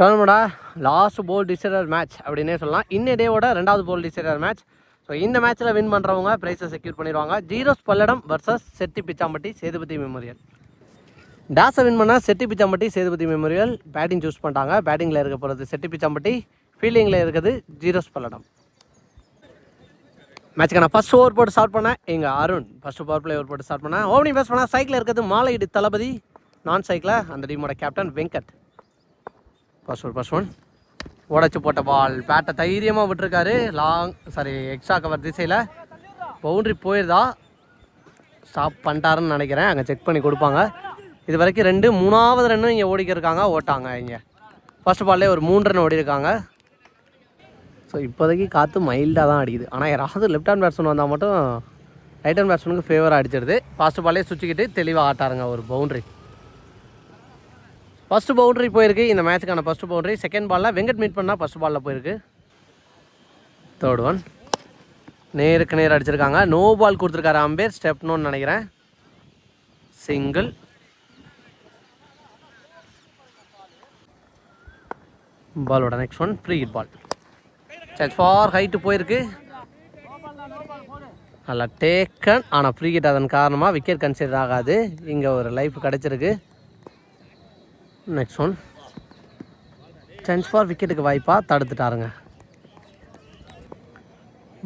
டோர்னமெண்டா last ball decider match அப்படின்னே சொல்லலாம். இன்ன டேவோட ரெண்டாவது போல் டிசைடர் மேட்ச் ஸோ இந்த மேட்ச்சில் வின் பண்ணுறவங்க ப்ரைஸை செக்யூர் பண்ணிடுவாங்க. Zeros Palladam versus Chetti Pichampatti Sethupathi Memorial. டேஸை win பண்ணால் Chetti Pichampatti Sethupathi Memorial. Batting choose பண்ணிட்டாங்க. பேட்டிங்கில் இருக்க போகிறது செட்டி பிச்சாம்பட்டி. ஃபீல்டிங்கில் இருக்குது ஜீரோஸ் பல்லடம். மேட்ச்க்கு நான் ஃபஸ்ட் ஓவர் போட்டு ஸ்டார்ட் பண்ணேன் எங்கள் Arun. First power play over போட்டு ஸ்டார்ட் பண்ணேன் ஓப்பனிங் பேஸ் பண்ணால் சைக்கிளில் இருக்கிறது மாலையீடு தளபதி. நான் சைக்கிளில் அந்த டீமோட captain Venkat. First one first one உடச்சி போட்ட பால். பேட்டை தைரியமாக விட்டுருக்காரு. லாங் சாரி எக்ஸ்ட்ரா கவர் திசையில். பவுண்ட்ரி போயிருதா? ஸ்டாப் பண்ணிட்டாருன்னு நினைக்கிறேன். அங்கே செக் பண்ணி கொடுப்பாங்க. இது வரைக்கும் ரெண்டு மூணாவது ரன்னும் இங்கே ஓடிக்கிருக்காங்க. ஓட்டாங்க இங்கே. ஃபர்ஸ்ட் பால்லே ஒரு மூணு ரன் ஓடி இருக்காங்க ஸோ இப்போதைக்கு காற்று மைல்டாக தான் அடிக்குது. ஆனால் யாராவது லெஃப்ட் ஹேண்ட் பேட்ஸ்மேன் வந்தால் மட்டும் ரைட் ஹேண்ட் பேட்ஸ்மேனுக்கு ஃபேவராக அடிச்சிடுது. ஃபாஸ்ட் பால்லே சுற்றிக்கிட்டு தெளிவாக ஆட்டாருங்க ஒரு பவுண்ட்ரி ஃபஸ்ட்டு பவுண்டரி போயிருக்கு. இந்த மேட்ச்சுக்கான ஃபஸ்ட்டு பவுண்டரி செகண்ட் பாலில் வெங்கட் மீட் பண்ணால் ஃபஸ்ட் பாலில் போயிருக்கு. தேர்ட் ஒன் நேருக்கு நேர் அடிச்சிருக்காங்க. நோ பால் கொடுத்துருக்காரு அம்பேர் ஸ்டெப்னோன்னு நினைக்கிறேன். சிங்கிள் பாலோட நெக்ஸ்ட் ஒன் ஃப்ரீ பால் சரி ஃபார் ஹைட்டு போயிருக்கு. நல்லா டேக்கன் ஆனால் ஃப்ரீ ஹிட் அதன் காரணமாக விக்கெட் கன்சிடர் ஆகாது. இங்கே ஒரு லைஃப் கிடச்சிருக்கு. நெக்ஸ்ட் ஒன் சான்ஸ் ஃபார் விக்கெட்டுக்கு வாய்ப்பாக தடுத்துட்டாருங்க.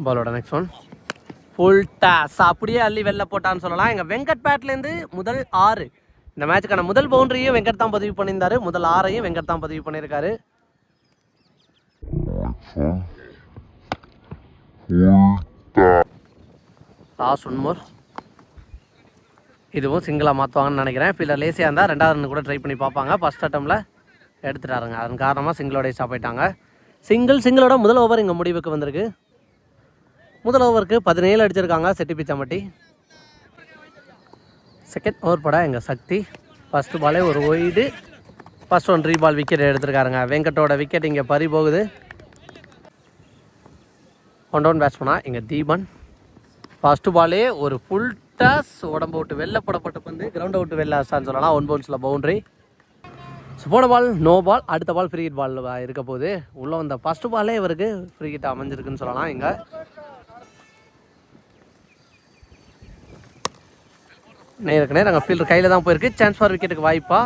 பாலோட நெக்ஸ்ட் ஒன் ஃபுல் டாஸ் அப்படியே அள்ளி வெளில போட்டான்னு சொல்லலாம். எங்கள் வெங்கட் பேட்லேருந்து முதல் ஆறு. இந்த மேட்சுக்கான முதல் பவுண்டரியும் வெங்கட் தான் பதிவு பண்ணியிருந்தாரு. முதல் ஆறையும் வெங்கட் தான் பதிவு பண்ணியிருக்காரு. லாஸ்ட் ஒன் மோர் இதுவும் சிங்கிளாக மாற்றுவாங்கன்னு நினைக்கிறேன். ஃபீல்டர் லேசியாக இருந்தால் ரெண்டாவது கூட ட்ரை பண்ணி பார்ப்பாங்க. ஃபஸ்ட் அட்டமில் எடுத்துட்டாருங்க. அதன் காரணமாக சிங்கிளோட ஸ்டாப் ஆயிட்டாங்க. சிங்கிள் சிங்கிளோட முதல் ஓவர் இங்கே முடிவுக்கு வந்திருக்கு. முதல் ஓவருக்கு பதினேழு அடிச்சிருக்காங்க செட்டி பிச்சாம்பட்டி. செகண்ட் ஓவர் பட எங்கள் சக்தி. ஃபஸ்ட்டு பாலே ஒரு ஒய்டு ஃபஸ்ட் ஒன் ரீ பால் விக்கெட் எடுத்திருக்காருங்க. வெங்கட்டோட விக்கெட் இங்கே பறி போகுது. ஒன் டவுன் பேட்ஸ்மனா இங்கே தீபன். ஃபஸ்ட்டு பாலே ஒரு ஃபுல் டாஸ் உடம்பு விட்டு வெளில போடப்பட்ட பந்து கிரவுண்ட் விட்டு வெளில ஆசான்னு சொல்லலாம். ஒன் பவுன்ஸில் பவுண்ட்ரி ஸோ போன பால் நோ பால் அடுத்த பால் ஃப்ரீ ஹிட் பால் இருக்க போகுது. உள்ளே வந்த ஃபஸ்ட்டு பாலே இவருக்கு ஃப்ரீ ஹிட் அமைஞ்சிருக்குன்னு சொல்லலாம் இங்கே. நேருக்கு நேரம் அங்கே ஃபீல்டர் கையில் தான் போயிருக்கு. சான்ஸ் ஃபார் விக்கெட்டுக்கு வாய்ப்பா.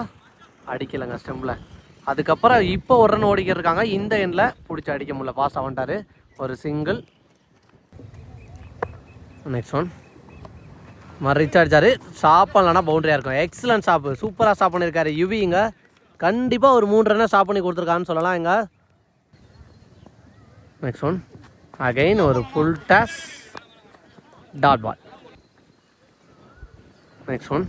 அடிக்கலைங்க ஸ்டெம்பில் அதுக்கப்புறம் இப்போ ஒரு ரன் ஓடிக்க இருக்காங்க இந்த எண்ணில் பிடிச்சி அடிக்க முடியல. பாஸ் ஆகிட்டாரு ஒரு சிங்கிள் நெக்ஸ்ட் ஒன் மறு ரிச் அடிச்சாரு பவுண்டரியாக இருக்கும். எக்ஸலன்ட் சாப்பு சூப்பராக ஸ்டாப் பண்ணியிருக்காரு யுவி இங்கே. கண்டிப்பாக ஒரு மூணு ரன்னை ஸ்டாப் பண்ணி கொடுத்துருக்கான்னு சொல்லலாம் இங்கே. நெக்ஸ்ட் ஒன் அகைன் ஒரு full toss dot ball next one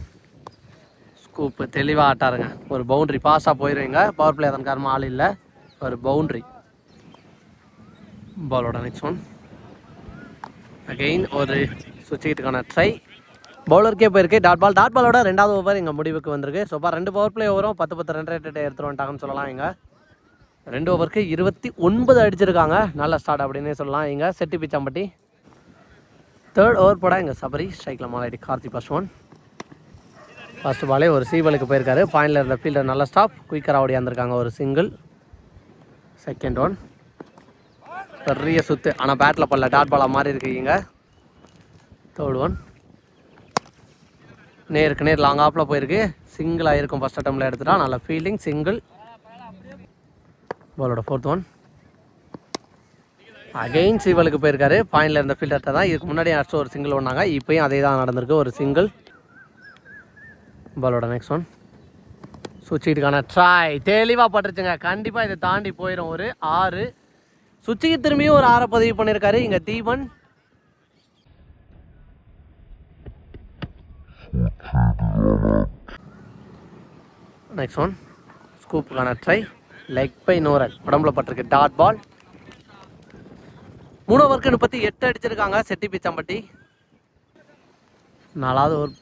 scoop தெளிவாக ஆட்டாருங்க. ஒரு பவுண்ட்ரி பாஸாக போயிடுவீங்க பவர் பிளே அதன் காரணமாக ஆள் இல்லை. ஒரு பவுண்ட்ரி பாலோட நெக்ஸ்ட் ஒன் அகெயின் ஒரு சுவிட்சுக்கிட்டுக்கான ட்ரை பவுலருக்கே போயிருக்கு. டாட் பால் டாட் பாலோட ரெண்டாவது ஓவர் எங்கள் முடிவுக்கு வந்திருக்கு. ஸோ ரெண்டு பவர் பிளே ஓவரும் பத்து பத்து ரெண்டு ரேட்டு எடுத்துட்டு சொல்லலாம் இங்கே. ரெண்டு ஓவருக்கு இருபத்தி ஒன்பது அடிச்சிருக்காங்க. நல்ல ஸ்டார்ட் அப்படின்னே சொல்லலாம் இங்கே. செட்டி பிச்சாம்பட்டி. தேர்ட் ஓவர் போட இங்கே சபரி. ஸ்ட்ரைக்கில் மாலாடி கார்த்தி ஃபர்ஸ்ட் ஒன் ஃபர்ஸ்ட் பாலே ஒரு சீவலுக்கு போயிருக்காரு. பாயிண்டில் இருந்த ஃபீல்டர் நல்ல ஸ்டாப் குயிக்கராக ஓடியாந்துருக்காங்க ஒரு சிங்கிள் செகண்ட் ஒன் பெரிய சுத்து. ஆனால் பேட்டில் பண்ணல டாட் பாலாக மாறி இருக்கீங்க தேர்ட் ஒன் நேருக்கு நேர் லாங் ஆஃபில் போயிருக்கு. சிங்கிளாக இருக்கும் ஃபஸ்ட் அட்டம்ல எடுத்துட்டா. நல்ல ஃபீல்டிங் சிங்கிள் பாலோட ஃபோர்த் ஒன் அகெயின் சிவலுக்கு போயிருக்காரு. பாயிண்டில் இருந்த ஃபீல்டர்கிட்ட தான். இதுக்கு முன்னாடி அடிச்சு ஒரு சிங்கிள் ஒன்றாங்க இப்போயும் அதே தான் நடந்திருக்கு. ஒரு சிங்கிள் பாலோட நெக்ஸ்ட் ஒன் சுவிட்சுக்கான ட்ராய் தெளிவாக பட்டுருச்சுங்க. கண்டிப்பாக இதை தாண்டி போயிடும் ஒரு ஆறு. சுவிட்சுக்கு திரும்பியும் ஒரு ஆறை பதிவு பண்ணியிருக்காரு. இங்கே தீபன். நெக்ஸ்ட் ஒன் ஸ்கூப்புக்கான ட்ரை லெக் பை நோரல் உடம்புல பட்டிருக்கு. டாட் பால் மூணு ஓவருக்கு முப்பத்தி எட்டு அடிச்சிருக்காங்க. செட்டி பிச்சாம்பட்டி நாலாவது ஓவர்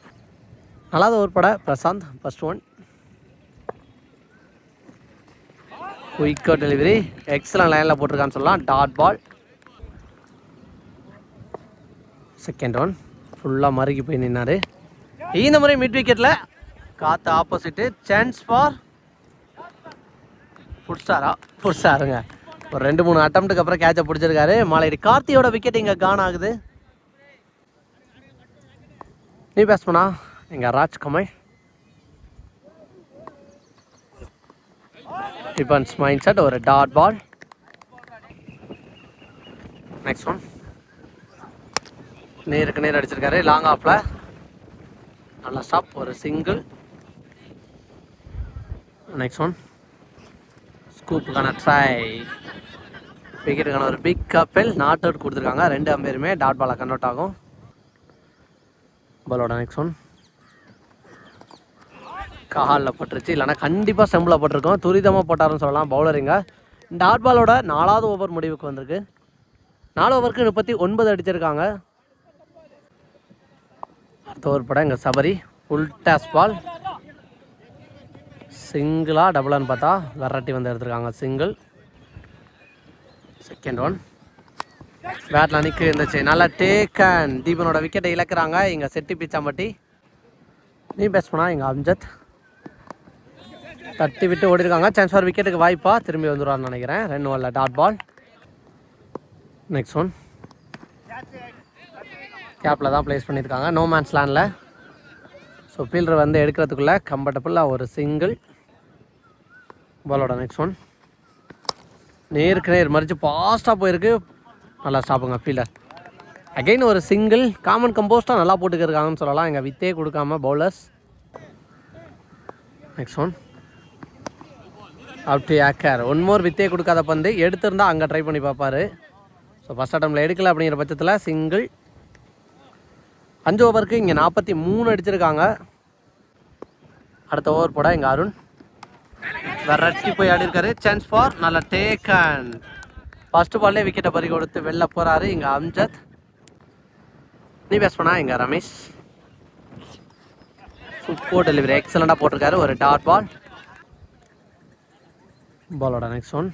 நாலாவது ஓவர் பட Prashanth first one quicker delivery excellent லைனில் போட்டிருக்கான்னு சொல்லலாம். டாட் பால் செகண்ட் ஒன் ஃபுல்லாக மறுகி போய் நின்னார். இந்த முறை மிட் விக்கெட்டில் காற்று ஆப்போசிட்டு சான்ஸ் ஃபார் பிடிச்சாரா பிடிச்சாருங்க ஒரு ரெண்டு மூணு அட்டம்ப்ட்டுக்கு அப்புறம் கேட்சை பிடிச்சிருக்காரு. மாலையடி கார்த்தியோட விக்கெட் இங்கே கான் ஆகுது. நீ பேசுமண்ணா எங்கள் Raj Kamal defence mind set ஒரு டாட் பால் நெக்ஸ்ட் ஒன் நேருக்கு நேர் அடிச்சிருக்காரு. லாங் ஆஃபில் நல்லா ஸ்டாப் ஒரு சிங்கிள் நெக்ஸ்ட் ஒன் ஸ்கூப்புக்கான ட்ரை விக்கெட்டுக்கான ஒரு பிக் கப்பல் நாட் அவுட் கொடுத்துருக்காங்க. ரெண்டு அம்பேருமே டாட் பாலாக கன்வெர்ட் ஆகும். பாலோட நெக்ஸ்ட் ஒன் காலில் பட்டுருச்சு. இல்லைனா கண்டிப்பாக செம்பில் பட்டிருக்கோம். துரிதமாக போட்டாருன்னு சொல்லலாம். பவுலருங்க டாட் பாலோட நாலாவது ஓவர் முடிவுக்கு வந்திருக்கு. நாலு ஓவருக்கு முப்பத்தி ஒன்பது அடிச்சிருக்காங்க. அடுத்த படம் இங்கே சபரி உல்டாஸ் பால் சிங்கிளாக டபுளான்னு பார்த்தா வெரைட்டி வந்து எடுத்திருக்காங்க. சிங்கிள் செகண்ட் ஒன் பேட்டில் நிற்கு இருந்துச்சு. நல்லா டேக்கன் தீபனோட விக்கெட்டை இழக்கிறாங்க. இங்கே செட்டி பிச்சாம்பட்டி. நீ பேஸ் பண்ணா இங்கே அம்ஜத். தட்டி விட்டு ஓடிருக்காங்க. சான்ஸ் ஃபார் விக்கெட்டுக்கு வாய்ப்பா. திரும்பி வந்துடுவார்னு நினைக்கிறேன். ரெண்டு வரல டாட் பால் நெக்ஸ்ட் ஒன் கேப்பில் தான் ப்ளேஸ் பண்ணியிருக்காங்க. நோ மேன்ஸ் லேண்டில் ஸோ ஃபீல்டர் வந்து எடுக்கிறதுக்குள்ளே கம்ஃபர்டபுளாக ஒரு சிங்கிள் பாலோட நெக்ஸ்ட் ஒன் நேருக்கு நேர் மறித்து ஃபாஸ்ட்டாக போயிருக்கு. நல்லா ஸ்டாப்புங்க ஃபீல்டர் அகைன் ஒரு சிங்கிள் காமன் கம்போஸ்ட்டாக நல்லா போட்டுக்கிருக்காங்கன்னு சொல்லலாம். எங்கள் வித்தே கொடுக்காம bowlers next one up to acre one more வித்தே கொடுக்காத பந்து. எடுத்திருந்தால் அங்கே ட்ரை பண்ணி பார்ப்பார். ஸோ ஃபஸ்ட் அட்டம்பில் எடுக்கல அப்படிங்கிற பட்சத்தில் சிங்கிள் அஞ்சு ஓவருக்கு இங்கே நாற்பத்தி மூணு அடிச்சிருக்காங்க. அடுத்த ஓவர் போட எங்கள் அருண். விரட்டி போய் ஆடி இருக்காரு. சான்ஸ் ஃபார் நல்ல டேக் அண்ட் ஃபஸ்ட்டு பால்லே விக்கெட்டை பறி கொடுத்து வெளில போகிறாரு இங்கே அம்ஜத். நீ பேஸ் பண்ணா ரமேஷ். சூப்பர் டெலிவரி எக்ஸலண்டாக போட்டிருக்காரு. ஒரு டாட் பால் பாலோட நெக்ஸ்ட் ஒன்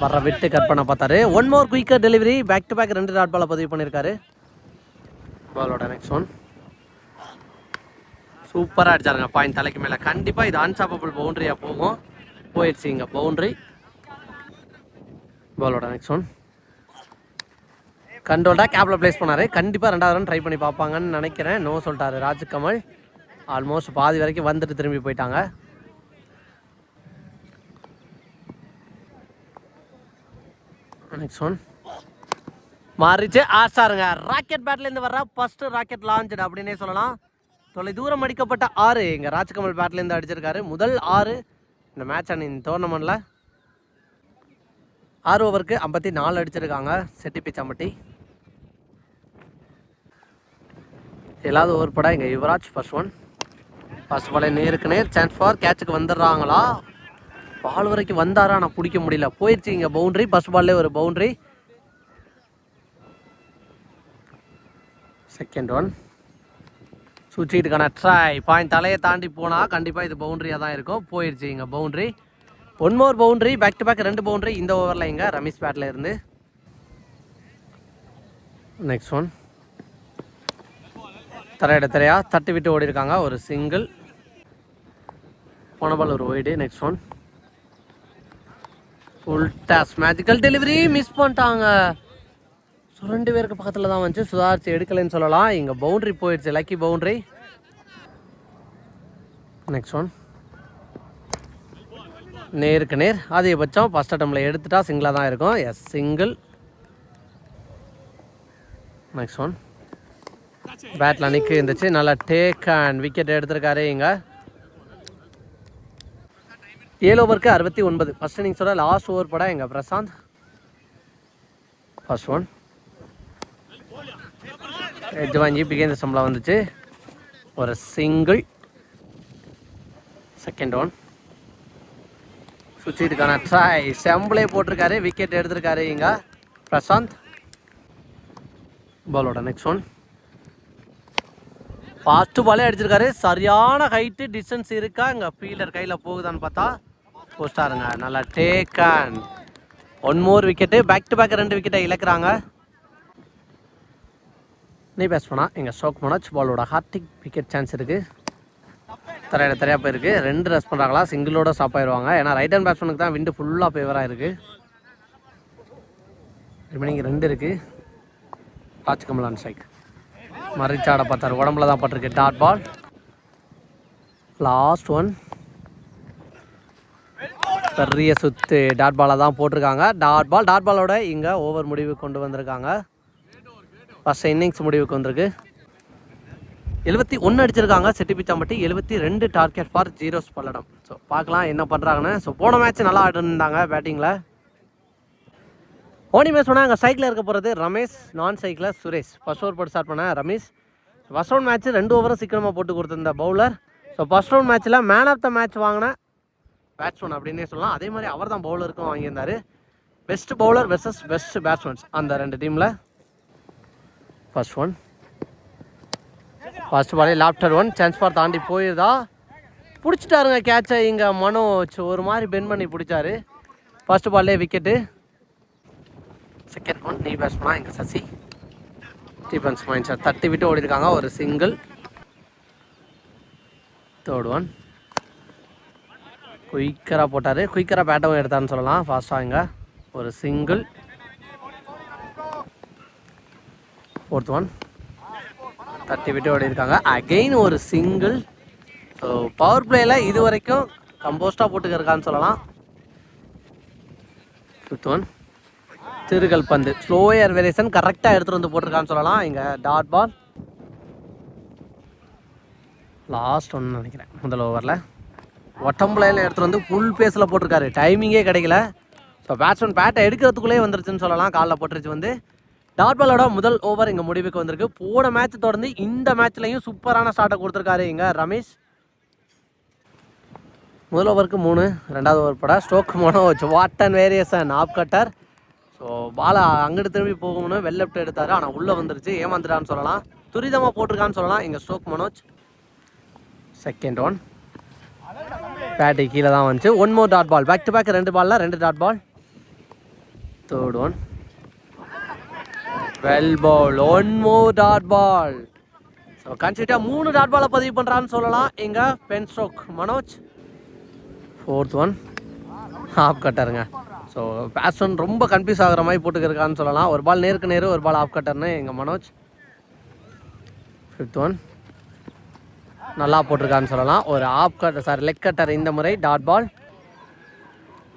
வர்ற விட்டு கட் பண்ண பார்த்தாரு. One more quicker delivery back to back ரெண்டு டாட் பாலை பதிவு பண்ணியிருக்காரு. பாலோட நெக்ஸ்ட் ஒன் சூப்பராக அடிச்சாருங்க. பாயிண்ட் தலைக்கு மேலே. கண்டிப்பாக இது அன்சாப்பபிள் பவுண்டரியாக போகும். போயிடுச்சு இங்கே பவுண்டரி பாலோட நெக்ஸ்ட் ஒன் கண்ட்ரோல்டாக கேப்பில் ப்ளேஸ் பண்ணார். கண்டிப்பாக ரெண்டாவது ரன் ட்ரை பண்ணி பார்ப்பாங்கன்னு நினைக்கிறேன். நோ சொல்லிட்டாரு ராஜ்கமல். ஆல்மோஸ்ட் பாதி வரைக்கும் வந்துட்டு திரும்பி போயிட்டாங்க. நெக்ஸ்ட் ஒன் மாறிச்சு. ஆசாருங்க ராக்கெட் பேட்லேருந்து வர்ற ஃபஸ்ட்டு ராக்கெட் லான்ச்சு அப்படின்னே சொல்லலாம். தொலை தூரம் அடிக்கப்பட்ட ஆறு இங்கே ராஜ்கமல் பேட்லேருந்து அடிச்சிருக்காரு. முதல் ஆறு இந்த மேட்ச் அண்ட் இந்த டோர்னமெண்ட்டில் ஆறு ஓவருக்கு ஐம்பத்தி நாலு அடிச்சிருக்காங்க. செட்டி பிச்சாம்பட்டி. ஏழாவது ஓவர் படம் இங்கே யுவராஜ் ஃபர்ஸ்ட் ஒன் ஃபர்ஸ்ட் பாலே நேருக்கு நேர் சான்ஸ் ஃபார் கேட்சுக்கு வந்துடுறாங்களா? பால் வரைக்கும் வந்தாரா? ஆனால் பிடிக்க முடியல. போயிடுச்சு இங்கே பவுண்டரி ஃபஸ்ட் பால்லே ஒரு பவுண்டரி செகண்ட் ஒன் சுவிட்சுக்கான ட்ரை பாயிண்ட் தலையை தாண்டி போனால் கண்டிப்பாக இது பவுண்டரியாக தான் இருக்கும். போயிடுச்சு இங்கே boundary one more boundary back to back ரெண்டு பவுண்டரி இந்த ஓவரில் இங்கே ரமேஷ் பேட்டில் இருந்து. நெக்ஸ்ட் ஒன் தரையிட தரையாக தட்டி விட்டு ஓடிருக்காங்க. ஒரு சிங்கிள் போன பால் ஒரு wide next one full toss magical delivery miss பண்ணிட்டாங்க. சுரண்டு ரெண்டு பேருக்கு பக்கத்தில் தான் வந்துச்சு. சுதாரிச்சு எடுக்கலைன்னு சொல்லலாம். இங்கே பவுண்டரி போயிடுச்சு. லக்கி பவுண்டரி நெக்ஸ்ட் ஒன் நேருக்கு நேர். அதிகபட்சம் ஃபஸ்ட் அட்டம்பில் எடுத்துட்டா சிங்கிளாக தான் இருக்கும். எஸ் சிங்கிள் நெக்ஸ்ட் ஒன் பேட்டில் நிற்க இருந்துச்சு. நல்லா டேக் அண்ட் விக்கெட் எடுத்திருக்காரு இங்கே. ஏழு ஓவருக்கு அறுபத்தி ஒன்பது. ஃபஸ்ட் இன்னிங்ஸோட லாஸ்ட் ஓவர் பட எங்கள் பிரசாந்த்? ஃபர்ஸ்ட் ஒன் எஜ் வாங்கி பிகேந்திர சம்பளம் வந்துச்சு. ஒரு சிங்கிள் செகண்ட் ஒன் சுவிட்சுக்கான ட்ரை செம்பிளே போட்டிருக்காரு விக்கெட் எடுத்திருக்காரு இங்கே பிரசாந்த். பாலோட நெக்ஸ்ட் ஒன் ஃபாஸ்ட்டு பாலே அடிச்சிருக்காரு. சரியான ஹைட்டு டிஸ்டன்ஸ் இருக்கா? இங்கே ஃபீல்டர் கையில் போகுதான்னு பார்த்தா போஸ்டாருங்க நல்லா take and one more wicket back to back ரெண்டு விக்கெட்டை இழக்கிறாங்க. நீ பேஸ் எங்கள் ஷோக் மனோஜ் பாலோட ஹார்டிக் விக்கெட் சான்ஸ் இருக்குது தரையில தரையாக போயிருக்கு. ரெண்டு ரெஸ் பண்ணுறாங்களா சிங்கிளோட ஸ்டாப் ஆயிடுவாங்க ஏன்னா ரைட் ஹேண்ட் பேட்ஸ்மேனுக்கு தான் விண்டு ஃபுல்லாக ஃபேவராக இருக்குது ரிமைனிங் ரெண்டு இருக்குது ராஜ் கமலான் ஸ்ட்ரைக் மறைச்சாட பார்த்தாரு. உடம்புல தான் பட்டிருக்கு. டாட் பால் லாஸ்ட் ஒன் பெரிய சுத்து. டாட் பாலை தான் போட்டிருக்காங்க. டாட் பால் டாட் பாலோட இங்கே ஓவர் முடிவு கொண்டு வந்திருக்காங்க. ஃபஸ்ட் இன்னிங்ஸ் முடிவுக்கு வந்திருக்கு. எழுபத்தி ஒன்று அடிச்சிருக்காங்க. செட்டி பிச்சாம்பட்டி எழுபத்தி ரெண்டு target for Zeros Palladam. So பார்க்கலாம் என்ன பண்ணுறாங்கன்னு ஸோ போன மேட்ச் நல்லா ஆடிருந்தாங்க பேட்டிங்கில் ஓனி மேட்ச் பண்ணால் அங்கே சைக்கிளில் இருக்க போகிறது ரமேஷ் நான் சைக்கிளில் சுரேஷ். ஃபர்ஸ்ட் ஓவர் போட்டு ஸ்டார்ட் பண்ண ரமேஷ். ஃபர்ஸ்ட் ரவுண்ட் மேட்ச் ரெண்டு ஓவரும் சீக்கிரமாக போட்டு கொடுத்துருந்த பவுலர் ஸோ ஃபர்ஸ்ட் ரவுண்ட் மேட்ச்சில் மேன் ஆஃப் த மேட்ச் வாங்கின பேட்ஸ்மேன் அப்படின்னே சொல்லலாம். அதே மாதிரி அவர் தான் பவுலருக்கும் வாங்கியிருந்தார். Best bowler versus best batsmen அந்த ரெண்டு டீமில் ஃபர்ஸ்ட் ஒன் ஃபர்ஸ்ட் பாலே லாப்டர் ஒன் சான்ஸ் பார் தாண்டி போயிருதா? பிடிச்சிட்டாருங்க கேட்சை இங்கே மனோஜ் ஒரு மாதிரி பென் பண்ணி பிடிச்சாரு. ஃபர்ஸ்ட் பால்லே விக்கெட்டு செகண்ட் ஒன் நீ பேட்ஸ்மா இங்கே சசி. டிஃபன்ஸ் மைண்ட் சார் தட்டி விட்டு ஓடிருக்காங்க. ஒரு சிங்கிள் தேர்ட் ஒன் குயிக்கராக போட்டார். குயிக்கராக பேட்டவும் எடுத்தான்னு சொல்லலாம். ஃபாஸ்ட்டாக இங்கே. ஒரு சிங்கிள் ஃபோர்த் ஒன் தட்டி விட்டு ஓடிருக்காங்க அகெயின் ஒரு சிங்கிள் ஸோ பவர் பிளேயில் இது வரைக்கும் கம்போஸ்டாக போட்டுக்கிருக்கான்னு சொல்லலாம். ஃபிஃப்த் ஒன் திருகல் பந்து. ஸ்லோயர் வேரியேஷன் கரெக்டாக எடுத்துகிட்டு வந்து போட்டிருக்கான்னு சொல்லலாம். இங்கே டாட் பால் லாஸ்ட் ஒன்று நினைக்கிறேன். முதல் ஓவரில் ஒட்டம்பளையில் எடுத்துகிட்டு வந்து ஃபுல் பேஸில் போட்டிருக்காரு. டைமிங்கே கிடைக்கல. ஸோ பேட்ஸ்மேன் பேட்டை எடுக்கிறதுக்குள்ளே வந்துருச்சுன்னு சொல்லலாம். காலில் போட்டுருச்சு வந்து. டாட் பாலோட முதல் ஓவர் இங்கே முடிவுக்கு வந்திருக்கு. போன மேட்ச் தொடர்ந்து இந்த மேட்ச்லையும் சூப்பரான ஸ்டார்ட்டை கொடுத்துருக்காரு இங்கே ரமேஷ். முதல் ஓவருக்கு மூணு ரெண்டாவது ஓவர் பட. Stoke Manoj what and variation off cutter so பாலை அங்கிட்டு திரும்பி போகணும்னு வெல் எடுத்தார். ஆனால் உள்ளே வந்துருச்சு. ஏமாந்துட்டான்னு சொல்லலாம். துரிதமாக போட்டிருக்கான்னு சொல்லலாம். இங்கே ஸ்டோக் மனோஜ். செகண்ட் ஒன் பேட்டி கீழே தான் வந்துச்சு. One more dot ball back to back ரெண்டு பால்ல ரெண்டு dot ball third one well ball one more dot ball so கன்சிட்டாக மூணு டாட் பாலை பதிவு பண்ணுறான்னு சொல்லலாம். எங்கள் Ben Stroke Manoj fourth one off கட்டருங்க so batsman ரொம்ப கன்ஃபியூஸ் ஆகுற மாதிரி போட்டுக்கிருக்கான்னு சொல்லலாம். ஒரு பால் நேருக்கு நேரு ஒரு பால் ஆஃப் கட்டர்னு எங்கள் மனோஜ் ஃபிஃப்த் ஒன் நல்லா போட்டிருக்கான்னு சொல்லலாம். ஒரு off cutter sorry leg cutter இந்த முறை dot ball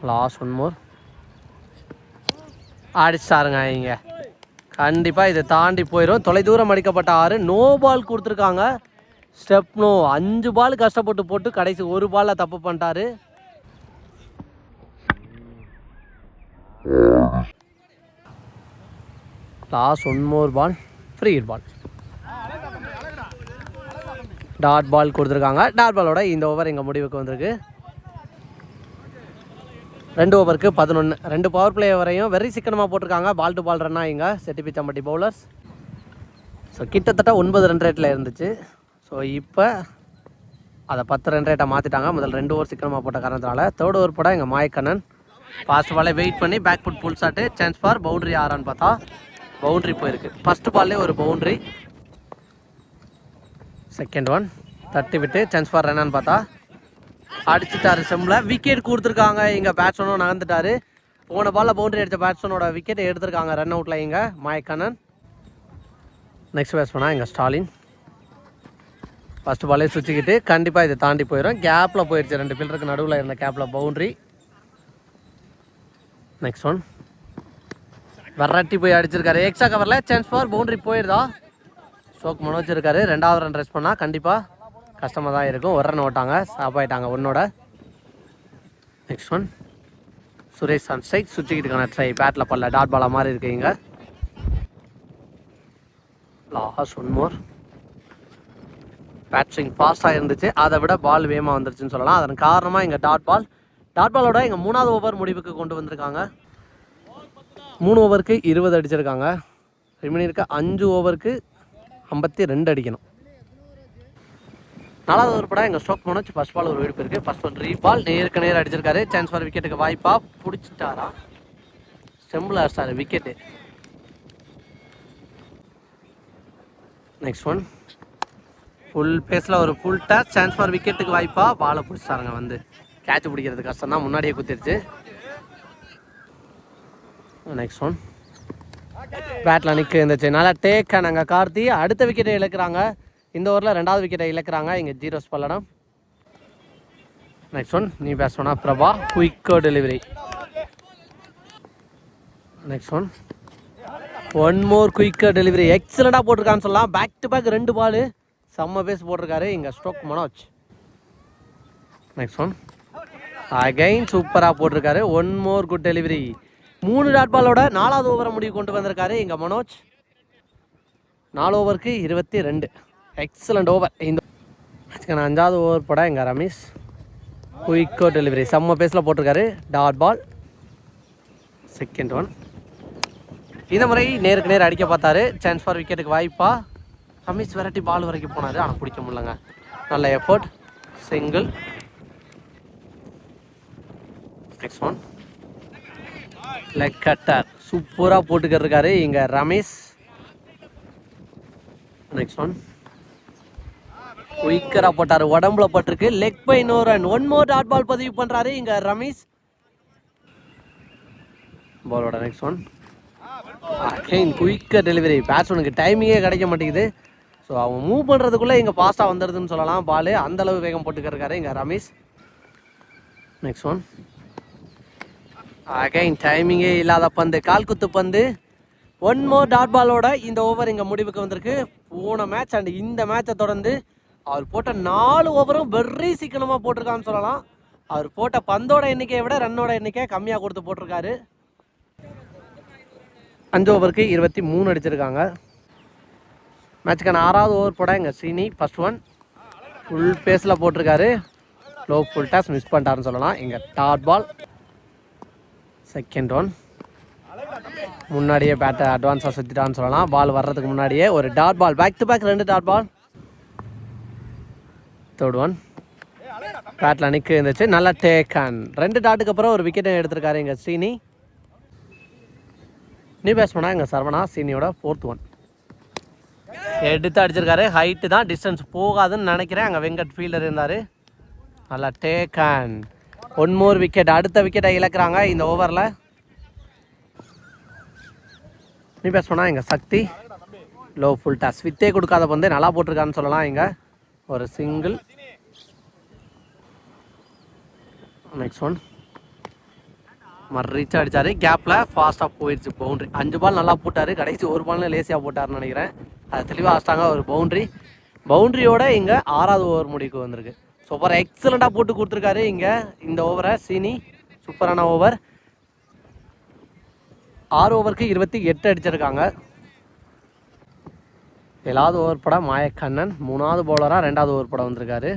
last one more அடிச்சிட்டாருங்க இங்கே. கண்டிப்பாக இதை தாண்டி போயிடும் தொலைதூரம் அடிக்கப்பட்ட ஆறு. நோ பால் கொடுத்துருக்காங்க. ஸ்டெப் நோ அஞ்சு பால் கஷ்டப்பட்டு போட்டு கடைசி ஒரு பாலில் தப்பு பண்ணிட்டாரு. Last one more ball free ball dot ball கொடுத்துருக்காங்க. டாட் பாலோட இந்த ஓவர் எங்கள் முடிவுக்கு வந்திருக்கு. ரெண்டு ஓவருக்கு பதினொன்று ரெண்டு பவர் பிளே வரையும் வெரி சிக்கனமாக போட்டிருக்காங்க. பால் டு பால் ரன்னா இங்கே செட்டிப்பிச்சம்பட்டி பவுலர்ஸ் ஸோ கிட்டத்தட்ட ஒன்பது ரன் ரேட்டில் இருந்துச்சு. ஸோ இப்போ அதை பத்து ரன் ரேட்டை மாற்றிட்டாங்க முதல் ரெண்டு ஓவர் சிக்கனமாக போட்ட காரணத்தினால. தேர்ட் ஓவர் போட எங்கள் மாயக்கண்ணன். ஃபாஸ்ட் பாலே வெயிட் பண்ணி back foot pull shot chance for boundary ஆறான்னு பார்த்தா பவுண்ட்ரி போயிருக்கு. ஃபஸ்ட்டு பால்லே ஒரு பவுண்ட்ரி செகண்ட் ஒன் தட்டி விட்டு சான்ஸ் ஃபார் என்னன்னு பார்த்தா. அடிச்சிட்டாரு செம்மில் விக்கெட் கொடுத்துருக்காங்க. இங்கே பேட்ஸ்மேனும் நகர்ந்துட்டாரு. போன பாலில் பவுண்டரி அடித்த பேட்ஸ்மேனோட விக்கெட் எடுத்திருக்காங்க. ரன் அவுட்டில் இங்கே மயக்கண்ணன். நெக்ஸ்ட் பேட்ஸ்மேனா இங்கே ஸ்டாலின். ஃபஸ்ட்டு பாலே சுற்றிக்கிட்டு கண்டிப்பாக இதை தாண்டி போயிடும் கேப்பில் போயிடுச்சு ரெண்டு பில்லருக்கு நடுவில் இருந்த கேப்பில் பவுண்ட்ரி நெக்ஸ்ட் ஒன் வெரைட்டி போய் அடிச்சிருக்காரு. எக்ஸ்ட்ரா கவரில் சான்ஸ் ஃபார் பவுண்ட்ரி போயிருதா? ஷோக் மனோஜ் இருக்காரு. ரெண்டாவது ரன் ரெஸ்ட் பண்ணால் கண்டிப்பாக கஷ்டமாக தான் இருக்கும். ஒரு ரன் ஓட்டாங்க. ஸ்டாப் ஆகிட்டாங்க ஒன்னோட next one Suresh on strike சுற்றிக்கிட்டு இருக்கான ட்ரை பேட்டில் பல்ல டாட் பாலா மாதிரி இருக்கீங்க லாஸ்ட் ஒன் மோர் பேட்ரிங் ஃபாஸ்ட்டாக இருந்துச்சு. அதை விட பால் வேகமாக வந்துருச்சுன்னு சொல்லலாம். அதன் காரணமாக எங்கள் டாட் பால் டாட் பாலோட எங்கள் மூணாவது ஓவர் முடிவுக்கு கொண்டு வந்திருக்காங்க. மூணு ஓவருக்கு இருபது அடிச்சிருக்காங்க. ரிமினி இருக்க அஞ்சு ஓவருக்கு ஐம்பத்தி ரெண்டு அடிக்கணும். நாலாவது ஒரு படம் எங்கள் ஸ்டோக் மனோஜ் ஃபர்ஸ்ட் பால் ஒரு வீடு இருக்குது ஃபர்ஸ்ட் ஒன் ரீபால் நேருக்கு நேர் அடிச்சிருக்காரு. சான்ஸ் ஃபார் விக்கெட்டுக்கு வாய்ப்பாக பிடிச்சிட்டாரா? ஸ்டெம்பிள் sir wicket next one full பேஸில் ஒரு ஃபுல் டச் சான்ஸ் ஃபார் விக்கெட்டுக்கு வாய்ப்பாக பாலை பிடிச்சிட்டாருங்க வந்து. கேட்ச் பிடிக்கிறது கஷ்டம் தான் முன்னாடியே குத்திருச்சு. நெக்ஸ்ட் ஒன் பேட்டில் நிற்க இருந்துச்சு நல்லா டேக் நாங்கள் கார்த்தி. அடுத்த விக்கெட்டை இழக்கிறாங்க. இந்த ஓவரில் ரெண்டாவது விக்கெட்டை இழக்கிறாங்க. இங்கே ஜீரோஸ் பல்லடம் நெக்ஸ்ட் ஒன் நீ pace Prabha. Quicker delivery next one one more quicker delivery எக்ஸலண்டாக போட்டிருக்கான்னு சொல்லலாம். பேக் டு பேக் ரெண்டு பால் செம்ம பேஸ் போட்டிருக்காரு. இங்கே Stoke Manoj. Next one again சூப்பராக போட்டிருக்காரு. ஒன் மோர் குட் டெலிவரி மூணு டாட் பாலோட நாலாவது ஓவரை முடிவு கொண்டு வந்திருக்காரு எங்கள் மனோஜ். நாலு ஓவருக்கு இருபத்தி ரெண்டு. எக்ஸலண்ட் ஓவர் இந்த அஞ்சாவது ஓவர் போட எங்கள் ரமேஷ். குயிக்கோ டெலிவரி செம்ம பேஸில் போட்டிருக்காரு. டாட் பால் செகண்ட் ஒன் இந்த முறை நேருக்கு நேர் அடிக்க பார்த்தாரு. சான்ஸ் ஃபார் விக்கெட்டுக்கு வாய்ப்பா. ரமேஷ் வெரைட்டி பால் வரைக்கும் போனார். ஆனால் பிடிக்க முடியலங்க. நல்ல effort single next one leg cutter சூப்பராக போட்டுக்கிட்டு இங்கே ரமேஷ். நெக்ஸ்ட் ஒன் குயிக்கராக போட்டார். உடம்புல பட்டிருக்கு. Leg bye no run one more dot ball பதிவு பண்ணுறாரு இங்கே ரமேஷ். பாலோட next one again quicker delivery பேட்ஸ்மேனுக்கு டைமிங்கே கிடைக்க மாட்டேங்குது. ஸோ அவங்க மூவ் பண்ணுறதுக்குள்ளே இங்கே ஃபாஸ்ட்டாக வந்துடுதுன்னு சொல்லலாம். பால் அந்தளவு வேகம் போட்டுக்கிறக்காரு இங்கே ரமேஷ். நெக்ஸ்ட் ஒன் அகைன் டைமிங்கே இல்லாத பந்து. கால் குத்து பந்து. ஒன் மோர் டாட் பாலோட இந்த ஓவர் இங்கே முடிவுக்கு வந்திருக்கு. போன மேட்ச் அண்ட் இந்த மேட்சை தொடர்ந்து அவர் போட்ட நாலு ஓவரும் வெறி சீக்கிரமாக போட்டிருக்கான்னு சொல்லலாம். அவர் போட்ட பந்தோட எண்ணிக்கையை விட ரன்னோட எண்ணிக்கை கம்மியாக கொடுத்து போட்டிருக்காரு. அஞ்சு ஓவருக்கு இருபத்தி மூணு அடிச்சிருக்காங்க. மேட்சுக்கான ஆறாவது ஓவர் போட எங்கள் சீனி ஃபஸ்ட் ஒன் ஃபுல் பேஸில் போட்டிருக்காரு. லோ ஃபுல் டாஸ் மிஸ் பண்ணிட்டாருன்னு சொல்லலாம். எங்கள் டாட் பால் செகண்ட் ஒன் முன்னாடியே பேட்டை அட்வான்ஸாக சுற்றிட்டான்னு சொல்லலாம். பால் வர்றதுக்கு முன்னாடியே ஒரு dot ball back to back ரெண்டு டாட் பால் தேர்ட் ஒன் பேட்டில் நிற்க இருந்துச்சு நல்லா டேக் அண்ட் ரெண்டு டாட்டுக்கு அப்புறம் ஒரு விக்கெட்டை எடுத்திருக்காரு எங்கள் ஸ்ரீனி நீ பேட்ஸ்மேனா எங்கள் சரவணா சீனியோட ஃபோர்த் ஒன் எடுத்து அடிச்சிருக்காரு. ஹைட்டு தான் டிஸ்டன்ஸ் போகாதுன்னு நினைக்கிறேன். அங்கே வெங்கட் ஃபீல்டர் இருந்தார். நல்லா take and one more wicket அடுத்த விக்கெட்டை இழக்கிறாங்க இந்த ஓவரில் நீ பேட்ஸ்மேனா எங்கள் சக்தி லோ ஃபுல் டாஸ் வித்தே கொடுக்காத பந்து நல்லா போட்டிருக்கான்னு சொல்லலாம் இங்கே. ஒரு சிங்கிள் நெக்ஸ்ட் ஒன் மறுரீச் அடித்தார் கேப்பில் ஃபாஸ்ட்டாக போயிடுச்சு பவுண்ட்ரி அஞ்சு பால் நல்லா போட்டார். கடைசி ஒரு பால்னு லேசியாக போட்டார்னு நினைக்கிறேன். அது தெளிவாக ஆச்சிட்டாங்க ஒரு பவுண்ட்ரி பவுண்ட்ரியோட இங்கே ஆறாவது ஓவர் முடிவுக்கு வந்திருக்கு. சூப்பர் எக்ஸலண்ட்டாக போட்டு கொடுத்துருக்காரு இங்கே. இந்த ஓவரை சீனி சூப்பரான ஓவர் ஆறு ஓவருக்கு இருபத்தி எட்டு அடிச்சிருக்காங்க. ஏழாவது ஓவர் படம் மாயக்கண்ணன் மூணாவது பவுலராக ரெண்டாவது ஓவர் படம் வந்திருக்காரு.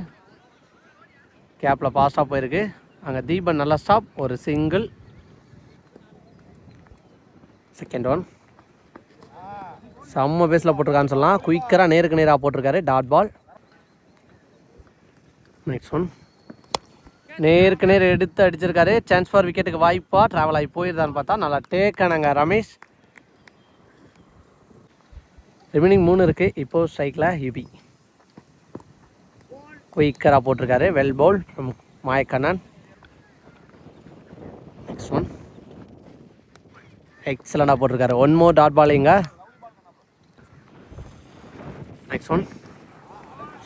கேப்பில் பாஸ்டாக போயிருக்கு. அங்கே தீபன் நல்ல ஸ்டாப் ஒரு சிங்கிள் செகண்ட் ஒன் செம்ம பேஸில் போட்டிருக்கான்னு சொல்லலாம். குயிக்கராக நேருக்கு நேராக போட்டிருக்காரு. டாட் பால் நெக்ஸ்ட் ஒன் நேருக்கு நேர் எடுத்து அடிச்சிருக்காரு. சான்ஸ் ஃபார் விக்கெட்டுக்கு வாய்ப்பா ட்ராவல் ஆகி போயிருதான்னு பார்த்தா நல்லா டேக்கானங்க ரமேஷ். ரிமைனிங் மூணு இருக்குது இப்போது ஸ்ட்ரைக்கில் யுபி குயிக்கராக போட்டிருக்காரு. Well bowl from Mayakannan next one எக்ஸலண்டாக போட்டிருக்காரு. ஒன் மோர் டாட் பாலிங்க நெக்ஸ்ட் ஒன்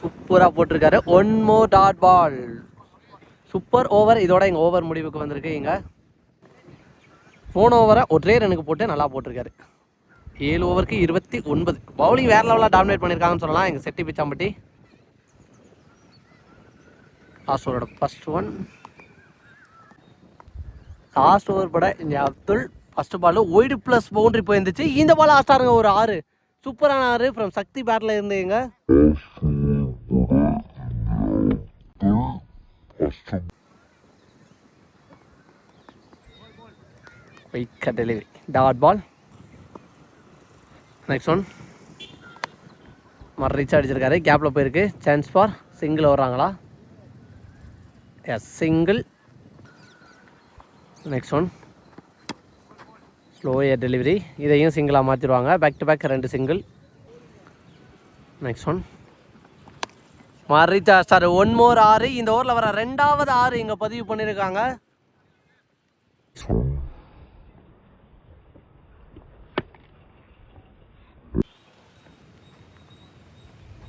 சூப்பராக போட்டிருக்காரு. One more dot ball super over இதோட எங்கள் ஓவர் முடிவுக்கு வந்திருக்கு இங்கே. போன ஓவரை ஒரே ரனுக்கு போட்டு நல்லா போட்டிருக்காரு. ஏழு ஓவருக்கு இருபத்தி ஒன்பது. பவுலிங் வேறு லெவலாக டாமினேட் பண்ணியிருக்காங்கன்னு சொல்லலாம். எங்கள் செட்டி பிச்சாம்பட்டி. லாஸ்ட் ஓவரோட ஃபர்ஸ்ட் ஒன் லாஸ்ட் ஓவர் பட இங்கே Abdul. First ball wide plus boundary போயிருந்துச்சு. இந்த பால் ஆஸ்டாருங்க ஒரு ஆறு. சூப்பரான ஆறு ஃப்ரம் சக்தி பேட்டில் இருந்தீங்க quicker delivery dot ball next one மறு ரீச் அடிச்சிருக்காரு. கேப்பில் போயிருக்கு. Chance for single வர்றாங்களா? Yes single next one slower delivery இதையும் சிங்கிளாக மாற்றிடுவாங்க பேக் டு பேக் ரெண்டு சிங்கிள் நெக்ஸ்ட் ஒன் மரிச்சா சார் ஒன் மோர் ஆறு. இந்த ஊரில் வர ரெண்டாவது ஆறு இங்கே பதிவு பண்ணியிருக்காங்க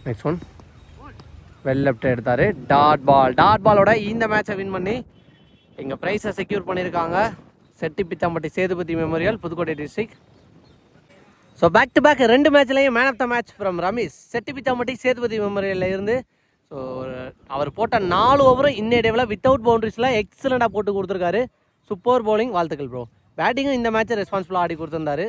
நெக்ஸ்ட் ஒன் வெல் லெஃப்ட் எடுத்தார். டாட் பால் டாட் பாலோட இந்த மேட்சை வின் பண்ணி எங்கள் ப்ரைஸை செக்யூர் பண்ணியிருக்காங்க Chetti Pithampatti Sethupathi Memorial Pudukkottai district so back to back ரெண்டு மேட்ச்லையும் man of the match from Ramesh. Chetti Pithampatti Sethupathi மெமோரியலில் இருந்து ஸோ அவர் போட்ட நாலு ஓவரும் இன்னைய டேவில் வித்தவுட் பவுண்டரிஸ்லாம் எக்ஸலண்ட்டாக போட்டு கொடுத்துருக்காரு. சூப்பர் பவுலிங் வாழ்த்துக்கள் ப்ரோ பேட்டிங்கும் இந்த மேட்ச்சை ரெஸ்பான்சிபிளாக ஆடி கொடுத்துருந்தாரு.